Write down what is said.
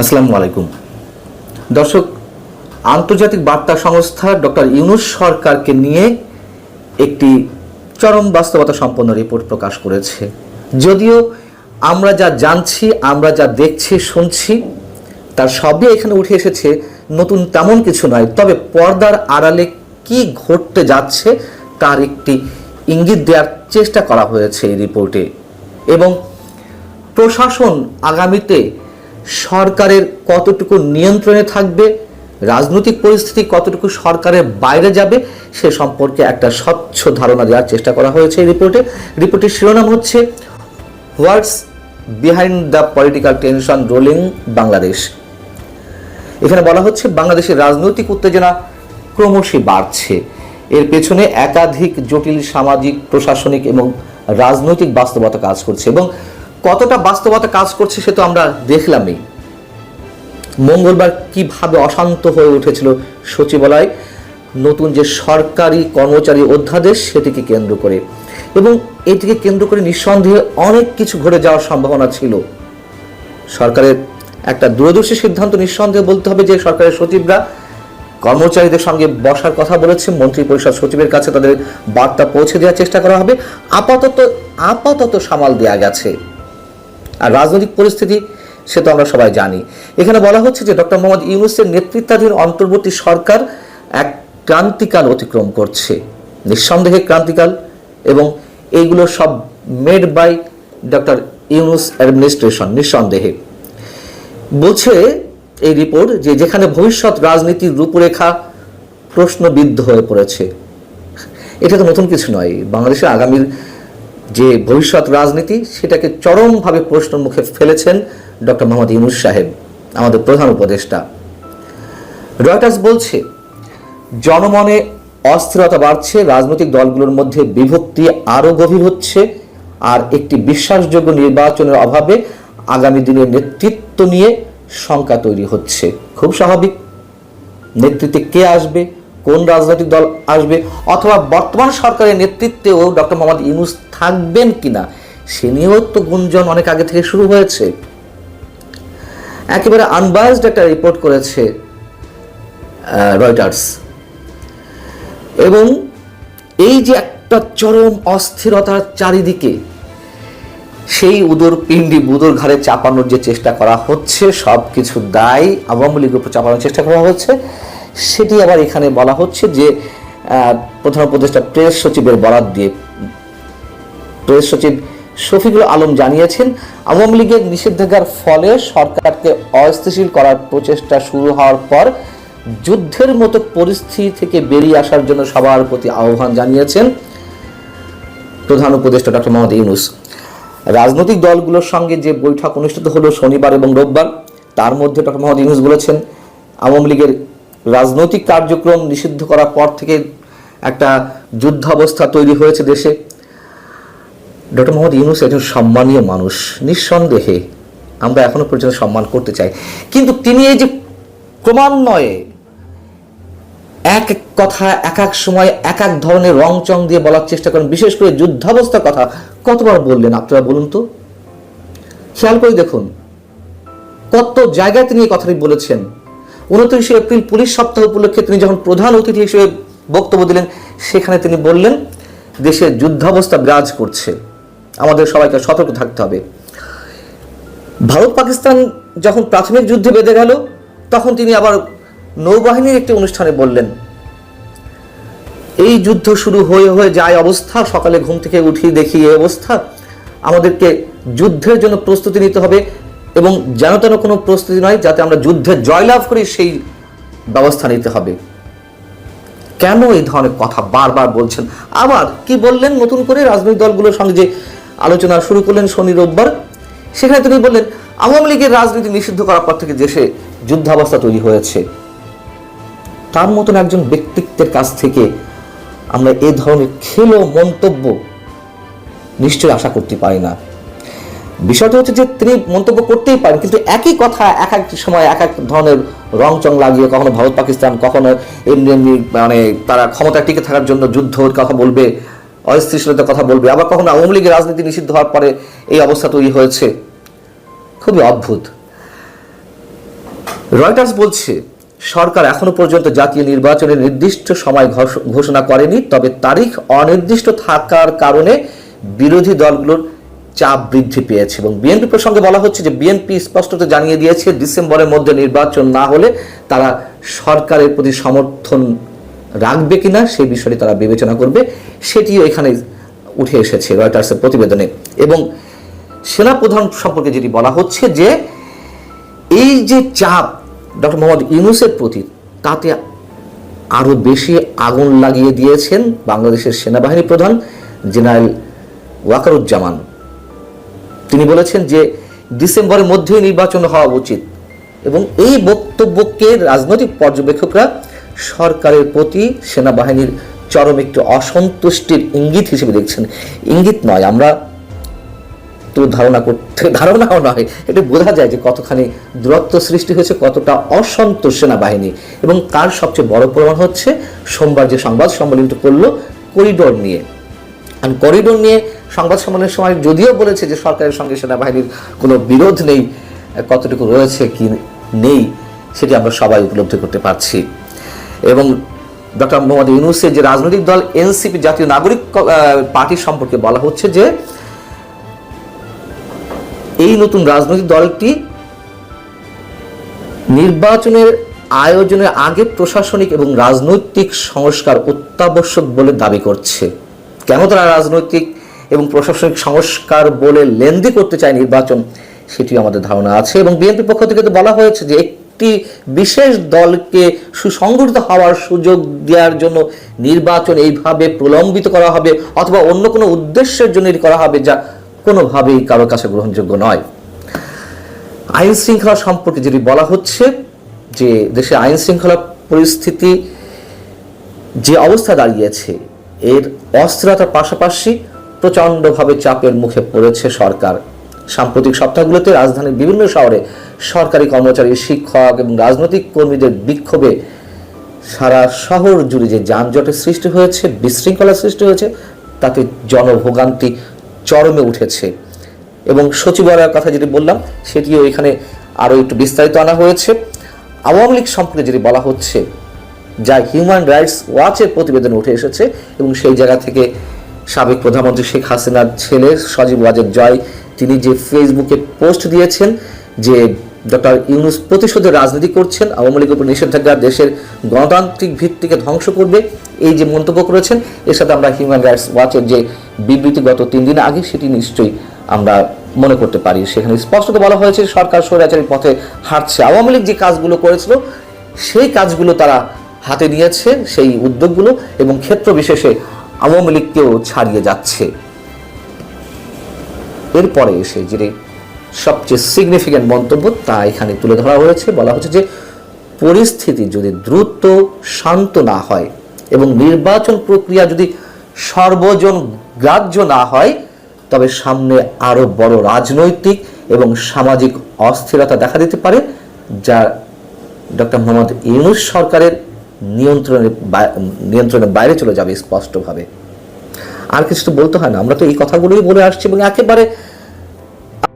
আসসালামু আলাইকুম। দর্শক, আন্তর্জাতিক বার্তা সংস্থা ডক্টর ইউনুস সরকারকে নিয়ে একটি চরম বাস্তবতা সম্পন্ন রিপোর্ট প্রকাশ করেছে। যদিও আমরা যা জানছি, আমরা যা দেখছি, শুনছি, তার সবই এখানে উঠে এসেছে, নতুন তেমন কিছু নয়। তবে পর্দার আড়ালে কি ঘটতে যাচ্ছে, তার একটি ইঙ্গিত দেওয়ার চেষ্টা করা হয়েছে এই রিপোর্টে। এবং প্রশাসন আগামীতে সরকারের কতটুকু নিয়ন্ত্রণে থাকবে, রাজনৈতিক পরিস্থিতি কতটুকু সরকারের বাইরে যাবে, সে সম্পর্কে একটা স্বচ্ছ ধারণা দেওয়ার চেষ্টা করা হয়েছে এই রিপোর্টে। রিপোর্টের শিরোনাম হচ্ছে, what's behind the political tension rolling Bangladesh. এখানে বলা হচ্ছে, বাংলাদেশের রাজনৈতিক উত্তেজনা ক্রমশই বাড়ছে। এর পেছনে একাধিক জটিল সামাজিক, প্রশাসনিক এবং রাজনৈতিক বাস্তবতা কাজ করছে এবং কতটা বাস্তবতা কাজ করছে সে তো আমরা দেখলামই। মঙ্গলবার কীভাবে অশান্ত হয়ে উঠেছিল সচিবালয়, নতুন যে সরকারি কর্মচারী অধ্যাদেশ সেটিকে কেন্দ্র করে। এবং এটিকে কেন্দ্র করে নিঃসন্দেহে অনেক কিছু ঘটে যাওয়ার সম্ভাবনা ছিল। সরকারের একটা দূরদর্শী সিদ্ধান্ত নিঃসন্দেহে বলতে হবে যে সরকারের সচিবরা কর্মচারীদের সঙ্গে বসার কথা বলেছে মন্ত্রী পরিষদ সচিবের কাছে তাদের বার্তা পৌঁছে দেওয়ার চেষ্টা করা হবে। আপাতত আপাতত সামাল দেওয়া গেছে। আর রাজনৈতিক পরিস্থিতি সে তো আমরা সবাই জানি। এখানে বলা হচ্ছে যে ডক্টর মোহাম্মদ ইউনুসের নেতৃত্বাধীন অন্তর্বর্তী সরকার এক ক্রান্তিকাল অতিক্রম করছে। নিঃসন্দেহে ক্রান্তিকাল এবং এইগুলো সব made by doctor Yunus administration, নিঃসন্দেহে। বলছে এই রিপোর্ট যে যেখানে ভবিষ্যৎ রাজনীতির রূপরেখা প্রশ্নবিদ্ধ হয়ে পড়েছে। এটা তো নতুন কিছু নয়। বাংলাদেশের আগামীর যে ভবিষ্যৎ রাজনীতি সেটাকে চরমভাবে প্রশ্নের মুখে ফেলেছেন ডক্টর মোহাম্মদ ইউনুস সাহেব, আমাদের প্রধান উপদেষ্টা। রয়টার্স বলছে, জনমনে অস্থিরতা বাড়ছে, রাজনৈতিক দলগুলোর মধ্যে বিভক্তি আরও গভীর হচ্ছে, আর একটি বিশ্বাসযোগ্য নির্বাচনের অভাবে আগামী দিনের নেতৃত্ব নিয়ে শঙ্কা তৈরি হচ্ছে। খুব স্বাভাবিক। নেতৃত্বে কে আসবে? কোন রাজনৈতিক দল আসবে অথবা বর্তমান সরকারের নেতৃত্বেও ডক্টর মোহাম্মদ ইউনুস থাকবেন কিনা? সে নিয়েও তো গুঞ্জন অনেক আগে থেকে শুরু হয়েছে। একেবারে আনবায়াসড একটা রিপোর্ট করেছে রয়টার্স এবং এই যে একটা চরম অস্থিরতার চারিদিকে, সেই উদর পিণ্ডি বুদর ঘাড়ে চাপানোর যে চেষ্টা করা হচ্ছে সব কিছু দায় আওয়ামী লীগের উপর চাপানোর চেষ্টা করা হচ্ছে। সেটি আবার এখানে বলা হচ্ছে যে প্রধান উপদেষ্টা প্রেস সচিবের বরাত দিয়ে। প্রেস সচিব শফিকুল আলম জানিয়েছেন, আওয়ামী লীগের নিষেধাজ্ঞার ফলে সরকারকে অস্থিতিশীল করার প্রচেষ্টা শুরু হওয়ার পর যুদ্ধের মতো পরিস্থিতি থেকে বেরিয়ে আসার জন্য সবার প্রতি আহ্বান জানিয়েছেন প্রধান উপদেষ্টা ডক্টর মোহাম্মদ ইউনুস। রাজনৈতিক দলগুলোর সঙ্গে যে বৈঠক অনুষ্ঠিত হলো শনিবার এবং রোববার, তার মধ্যে ডক্টর মোহাম্মদ ইউনুস বলেছেন, আওয়ামী লীগের রাজনৈতিক কার্যক্রম নিষিদ্ধ করার পর থেকে একটা যুদ্ধাবস্থা তৈরি হয়েছে দেশে। ডক্টর মোহাম্মদ ইউনুস একজন সম্মানীয় মানুষ। নিঃসন্দেহে আমরা এখনও পর্যন্ত সম্মান করতে চাই। কিন্তু তিনি এই যে ক্রমান্বয়ে এক এক কথা, এক এক সময়, এক এক ধরনের রং চং দিয়ে বলার চেষ্টা করেন, বিশেষ করে যুদ্ধাবস্থার কথা। কতবার বললেন আপনারা বলুন তো? খেয়াল করে দেখুন। কত জায়গায় তিনি এই কথাটি বলেছেন। উনত্রিশে এপ্রিল পুলিশ সপ্তাহ উপলক্ষে তিনি যখন প্রধান অতিথি হিসেবে বক্তব্য দিলেন, সেখানে তিনি বললেন, দেশে যুদ্ধাবস্থা বিরাজ করছে। আমাদের সবাইকে সতর্ক থাকতে হবে। ভারত পাকিস্তান যখন প্রাথমিক যুদ্ধে বেঁধে গেল, তখন তিনি আবার নৌবাহিনীর একটি অনুষ্ঠানে বললেন, এই যুদ্ধ শুরু হয়ে হয়ে যায় অবস্থা। সকালে ঘুম থেকে উঠি দেখি এই অবস্থা। আমাদেরকে যুদ্ধের জন্য প্রস্তুতি নিতে হবে। এবং যেন তেন কোনো প্রস্তুতি নয় যাতে আমরা যুদ্ধে জয়লাভ করি সেই ব্যবস্থা নিতে হবে। কেন এই ধরনের কথা বারবার বলছেন? আবার কি বললেন নতুন করে রাজনৈতিক দলগুলোর সঙ্গে যে আলোচনা শুরু করলেন শনি রোববার? সেখানে তিনি বললেন, আওয়ামী লীগের রাজনীতি নিষিদ্ধ করার পর থেকে দেশে যুদ্ধাবস্থা তৈরি হয়েছে। তার মতন একজন ব্যক্তিত্বের কাছ থেকে আমরা এ ধরনের খেলো মন্তব্য নিশ্চয়ই আশা করতে পারি না। বিষয়টা হচ্ছে যে তিনি মন্তব্য করতেই পারেন, কিন্তু একই কথা এক এক সময় এক এক ধরনের রং চং লাগিয়ে কখনো ভারত, পাকিস্তান, কখনো এমনি এমনি মানে তারা ক্ষমতা টিকে থাকার জন্য যুদ্ধের কথা বলবে, অস্থিতিশীলতার কথা বলবে, আবার কখনো আওয়ামী লীগের রাজনীতি নিষিদ্ধ হওয়ার পরে এই অবস্থা তৈরি হয়েছে। খুবই অদ্ভুত। রয়টার্স বলছে, সরকার এখনও পর্যন্ত জাতীয় নির্বাচনের নির্দিষ্ট সময় ঘোষ- ঘোষণা করেনি, তবে তারিখ অনির্দিষ্ট থাকার কারণে বিরোধী দলগুলোর চাপ বৃদ্ধি পেয়েছে এবং বিএনপি প্রসঙ্গে বলা হচ্ছে যে বিএনপি স্পষ্টত জানিয়ে দিয়েছে ডিসেম্বরের মধ্যে নির্বাচন না হলে তারা সরকারের প্রতি সমর্থন রাখবে কিনা সেই বিষয়টি তারা বিবেচনা করবে, সেটিও এখানে উঠে এসেছে রয়টার্সের প্রতিবেদনে। এবং সেনাপ্রধান সম্পর্কে যেটি বলা হচ্ছে যে এই যে চাপ ডক্টর মোহাম্মদ ইউনুসের প্রতি, তাতে আরও বেশি আগুন লাগিয়ে দিয়েছেন বাংলাদেশের সেনাবাহিনী প্রধান জেনারেল ওয়াকারুজ্জামান। তিনি বলেছেন যে ডিসেম্বরের মধ্যেই নির্বাচন হওয়া উচিত এবং এই বক্তব্যকে রাজনৈতিক পর্যবেক্ষকরা সরকারের প্রতি সেনাবাহিনীর চরম একটি অসন্তুষ্টির ইঙ্গিত হিসেবে দেখছেন। ইঙ্গিত নয়, আমরা তো ধারণা করতে ধারণাও নয়, এটা বোঝা যায় যে কতখানি দূরত্ব সৃষ্টি হয়েছে, কতটা অসন্তোষ সেনাবাহিনী এবং তার সবচেয়ে বড় প্রমাণ হচ্ছে সোমবার যে সংবাদ সম্মেলনটি করল করিডোর নিয়ে। করিডোর নিয়ে সংবাদ সম্মেলনের সময় যদিও বলেছে যে সরকারের সঙ্গে সেনাবাহিনীর কোনো বিরোধ নেই, কতটুকু রয়েছে কি নেই, সেটি আমরা সবাই উপলব্ধি করতে পারছি। এবং ডক্টর মোহাম্মদ ইউনুসের যে রাজনৈতিক দল এনসিপি জাতীয় নাগরিক পার্টি সম্পর্কে বলা হচ্ছে যে এই নতুন রাজনৈতিক দলটি নির্বাচনের আয়োজনের আগে প্রশাসনিক এবং রাজনৈতিক সংস্কার অত্যাবশ্যক বলে দাবি করছে। কেন তারা রাজনৈতিক এবং প্রশাসনিক সংস্কার বলে লেনদি করতে চায় নির্বাচন, সেটিও আমাদের ধারণা আছে। এবং বিএনপির পক্ষ থেকে তো বলা হয়েছে যে একটি বিশেষ দলকে সুসংগঠিত হওয়ার সুযোগ দেওয়ার জন্য নির্বাচন এইভাবে প্রলম্বিত করা হবে অথবা অন্য কোনো উদ্দেশ্যের জন্য করা হবে যা কোনোভাবেই কারও কাছে গ্রহণযোগ্য নয়। আইন শৃঙ্খলা সম্পর্কে যেটি বলা হচ্ছে যে দেশে আইন শৃঙ্খলা পরিস্থিতি যে অবস্থা দাঁড়িয়েছে, এর অস্থিরতার পাশাপাশি প্রচণ্ডভাবে চাপের মুখে পড়েছে সরকার। সাম্প্রতিক সপ্তাহগুলোতে রাজধানীর বিভিন্ন শহরে সরকারি কর্মচারী, শিক্ষক এবং রাজনৈতিক কর্মীদের বিক্ষোভে সারা শহর জুড়ে যে যানজটের সৃষ্টি হয়েছে বিশৃঙ্খলা সৃষ্টি হয়েছে, তাতে জনভোগান্তি চরমে উঠেছে। এবং সচিবালয়ের কথা যেটি বললাম, সেটিও এখানে আরও একটু বিস্তারিত আনা হয়েছে। আওয়ামী লীগ সম্পর্কে যেটি বলা হচ্ছে, যা হিউম্যান রাইটস ওয়াচের প্রতিবেদন উঠে এসেছে এবং সেই জায়গা থেকে সাবেক প্রধানমন্ত্রী শেখ হাসিনার ছেলে সজীব ওয়াজেদ জয়, তিনি যে ফেসবুকে পোস্ট দিয়েছেন যে ডক্টর ইউনুস প্রতিশোধের রাজনীতি করছেন, আওয়ামী লীগের উপর নিষেধাজ্ঞা দেশের গণতান্ত্রিক ভিত্তিকে ধ্বংস করবে, এই যে মন্তব্য করেছেন, এর সাথে আমরা হিউম্যান রাইটস ওয়াচের যে বিবৃতি গত তিন দিন আগে, সেটি নিশ্চয়ই আমরা মনে করতে পারি। সেখানে স্পষ্টত বলা হয়েছে, সরকার স্বৈরাচারী পথে হাঁটছে। আওয়ামী লীগ যে কাজগুলো করেছিল, সেই কাজগুলো তারা হাতে নিয়েছে, সেই উদ্যোগগুলো এবং ক্ষেত্র বিশেষে আওয়ামী লীগকেও ছাড়িয়ে যাচ্ছে। এরপরে এসে যে সবচেয়ে সিগনিফিক্যান্ট মন্তব্য, তা এখানে তুলে ধরা হয়েছে। বলা হচ্ছে যে, পরিস্থিতি যদি দ্রুত শান্ত না হয় এবং নির্বাচন প্রক্রিয়া যদি সর্বজন গ্রাহ্য না হয়, তবে সামনে আরও বড় রাজনৈতিক এবং সামাজিক অস্থিরতা দেখা দিতে পারে, যা ডক্টর মোহাম্মদ ইউনুস সরকারের নিয়ন্ত্রণের নিয়ন্ত্রণের বাইরে চলে যাবে স্পষ্টভাবে। আর কিছু তো বলতে হয় না। আমরা তো এই কথাগুলোই বলে আসছি এবং একেবারে